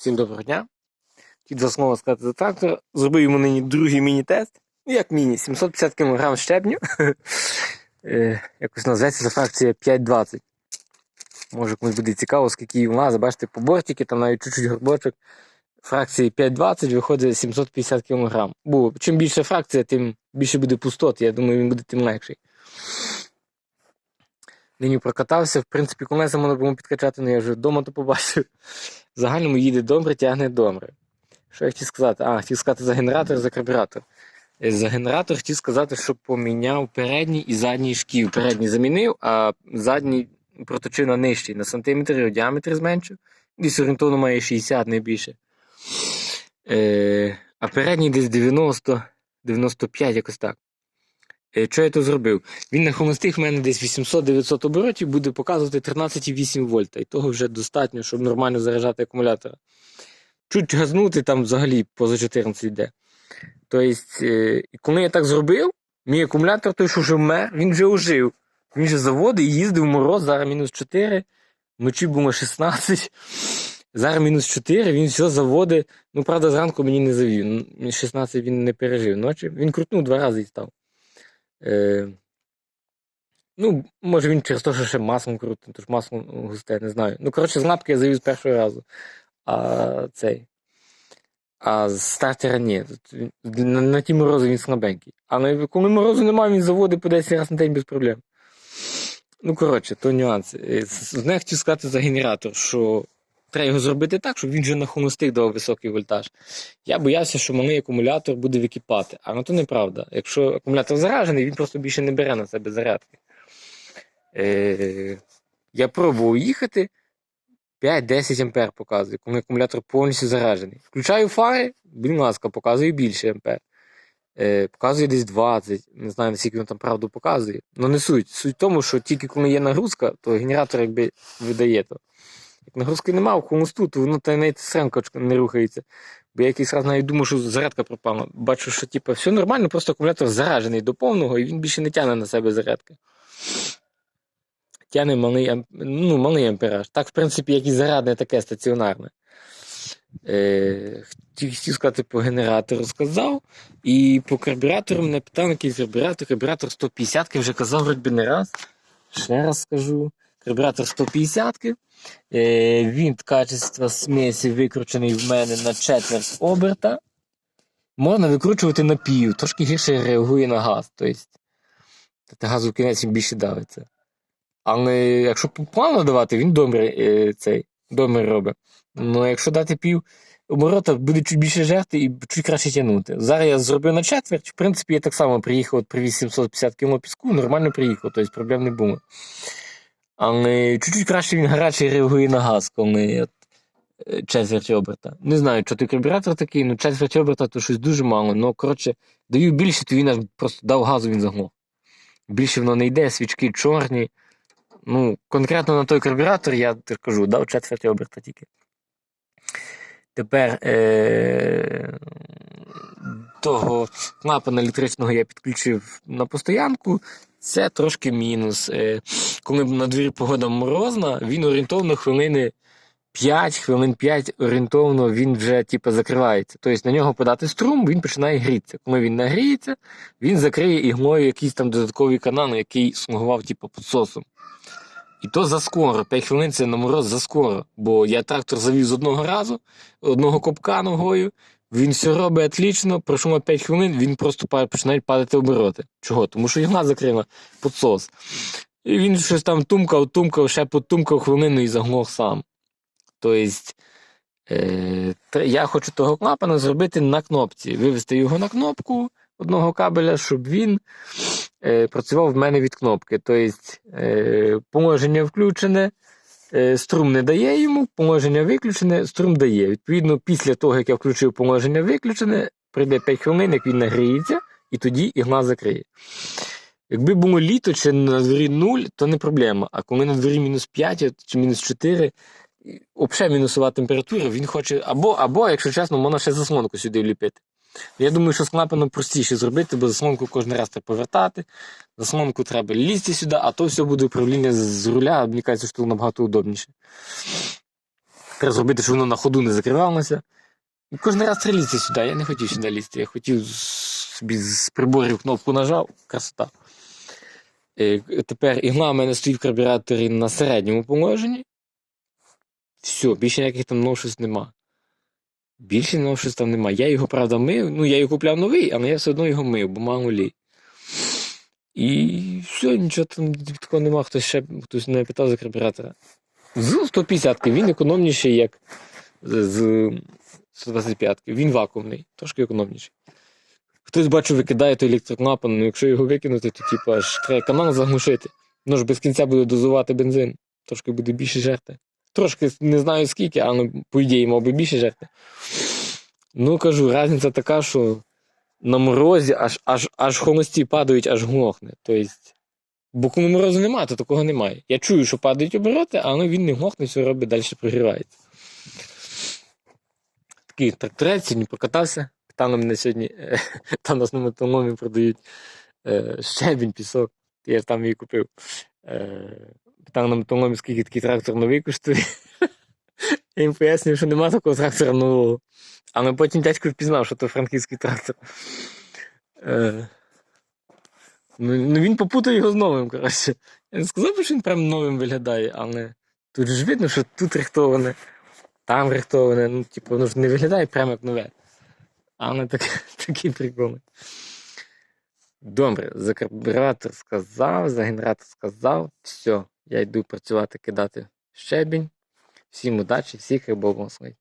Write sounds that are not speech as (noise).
Всім доброго дня. Хотів за слово сказати за трактор. Зробив йому нині другий міні-тест. Ну, як міні, 750 кг щебню. (laughs) Е, Якось називається за фракція 520. Може комусь буде цікаво, скільки її вона. Бачите, по бортики, там навіть чуть-чуть горбочок. Фракції 520 виходить 750 кг. Бо чим більше фракція, тим більше буде пустот. Я думаю, він буде тим легший. Нині прокатався. В принципі, колеса можна було підкачати, але я вже вдома то побачив. В загальному їде добре, тягне добре. Що я хотів сказати? А, хотів сказати за генератор, за карбюратор. Е, За генератор хотів сказати, що поміняв передній і задній шків. Передній замінив, а задній проточив на нижчий, на сантиметр його діаметр зменшив. Десь орієнтовно має 60, не більше. Е, а передній десь 90, 95, якось так. Е, що я тут зробив? Він на холостих в мене десь 800-900 оборотів буде показувати 13,8 вольта. І того вже достатньо, щоб нормально заряджати акумулятора. Чуть газнути там взагалі поза 14 йде. Тобто, е, коли я так зробив, мій акумулятор той, що вже вмер, він вже ожив. Він вже заводив і їздив в мороз, зараз мінус 4, вночі було 16. Зараз мінус 4, він все заводить. Ну, правда, зранку мені не завів. 16 він не пережив ночі. Він крутнув два рази і став. Е, ну, може він через те, що ще маслом крутить, тож масло густе, не знаю. Ну, коротше, з лапки я завів з першого разу. А цей. А з стартера ні. На, на ті морози він слабенький. Але коли морозу немає, він заводить по 10 разів на день без проблем. Ну, коротше, то нюанси. Е, Одне хотів сказати за генератор, що треба його зробити так, щоб він вже на холостих дав високий вольтаж. Я боявся, що малий акумулятор буде википати. А ну то неправда. Якщо акумулятор заражений, він просто більше не бере на себе зарядки. Е, я пробував їхати. 5-10 ампер показує, коли акумулятор повністю заражений. Включаю фари, будь ласка, показує більше ампер. Е, показує десь 20. Не знаю, наскільки він там правду показує. Ну не суть. Суть в тому, що тільки коли є нагрузка, то генератор якби видає то. Як нагрузки немає, в холосту, то воно та навіть сремка не рухається. Бо я якийсь раз навіть думав, що зарядка пропала. Бачу, що типу, все нормально, просто акумулятор заражений до повного, і він більше не тягне на себе зарядки. Тягне малий, ну, малий ампераж. Так, в принципі, як і зарядне, таке стаціонарне. Е, хотів, сказати по генератору сказав. І по карбюратору мене питав, який карбюратор. Карбюратор 150 вже казав вроді не раз. Ще раз скажу. Карбюратор 150 е, Вінт качества смесі викручений в мене на четверть оберта. Можна викручувати на пів, трошки гірше реагує на газ. Тобто, газу в кінець більше давиться. Але якщо плавно давати, він добре е, цей добре робить. Ну якщо дати пів оборота, буде чуть більше жерти і чуть краще тягнути. Зараз я зробив на четверть. В принципі, я так само приїхав, от привіз 750 км піску, нормально приїхав, тобто проблем не було. Але чуть-чуть краще він гарячий реагує на газ, коли от, е, четверть оберта. Не знаю, що ти карбюратор такий, ну четверть оберта то щось дуже мало. Ну, коротше, даю більше, то він аж просто дав газу, він заглох. Більше воно не йде, свічки чорні. Ну, конкретно на той карбюратор я кажу, дав четверть оберта тільки. Тепер е- того клапана електричного я підключив на постоянку. Це трошки мінус. Е- коли на дворі погода морозна, він орієнтовно хвилини 5, хвилин 5 орієнтовно він вже типу, закривається. Тобто на нього подати струм, він починає грітися. Коли він нагріється, він закриє іглою якийсь там додатковий канал, який слугував типу, підсосом. І то заскоро, 5 хвилин це на мороз заскоро. Бо я трактор завів з одного разу, одного копка ногою. Він все робить отлично, пройшло 5 хвилин, він просто починає падати обороти. Чого? Тому що ігла закрила підсос. І він щось там тумкав, тумкав, ще потумкав хвилину і заглох сам. Тобто, е, я хочу того клапана зробити на кнопці, вивести його на кнопку одного кабеля, щоб він е, працював в мене від кнопки. Тобто, е, положення включене, струм не дає йому, положення виключене, струм дає. Відповідно, після того, як я включив положення виключене, прийде 5 хвилин, як він нагріється, і тоді ігла закриє. Якби було літо чи на дворі 0, то не проблема. А коли на дворі мінус 5 чи мінус 4, взагалі мінусова температура, він хоче. Або, або, якщо чесно, можна ще заслонку сюди вліпити. Я думаю, що з клапаном простіше зробити, бо заслонку кожен раз треба повертати. Заслонку треба лізти сюди, а то все буде управління з руля, мені кажеться, що набагато удобніше. Треба зробити, щоб воно на ходу не закривалося. І кожен раз треба лізти сюди. Я не хотів сюди лізти. Я хотів собі з приборів кнопку нажав. Красота. Е, Тепер ігла в мене стоїть в карбюраторі на середньому положенні. Все, більше ніяких там новшеств нема. Більше новшеств там нема. Я його, правда, мив. Ну, я його купляв новий, але я все одно його мив, бо мав олій. І все, нічого там такого нема. Хтось ще хтось не питав за карбюратора. З 150 ки він економніший, як з 125 Він вакуумний, трошки економніший. Хтось бачу, викидає той електроклапан, ну якщо його викинути, то типу, аж треба канал заглушити. Ну ж без кінця буде дозувати бензин. Трошки буде більше жерти. Трошки не знаю скільки, але по ідеї мав би більше жерти. Ну кажу, різниця така, що на морозі аж, аж, аж холості падають, аж глохне. Тобто, бо морозу немає, то такого немає. Я чую, що падають обороти, але він не глохне, все робить, далі прогрівається. Такий тракторець сьогодні покатався. Там на мене сьогодні, е, (laughs) там на основному продають е, щебінь, пісок. Я там її купив. Там на металомі, скільки такий трактор новий коштує. (laughs) Я їм пояснюю, що нема такого трактора нового. Але потім дядько впізнав, що то франківський трактор. Е, ну, ну він попутав його з новим, коротше. Я не сказав, що він прям новим виглядає, але тут ж видно, що тут рихтоване, там рихтоване. Ну, типу, воно ж не виглядає прямо як нове. Але так, (laughs) такі приколи. Добре, за карбюратор сказав, за генератор сказав. Все, я йду працювати, кидати щебінь. Всім удачі, всіх рибов благословить.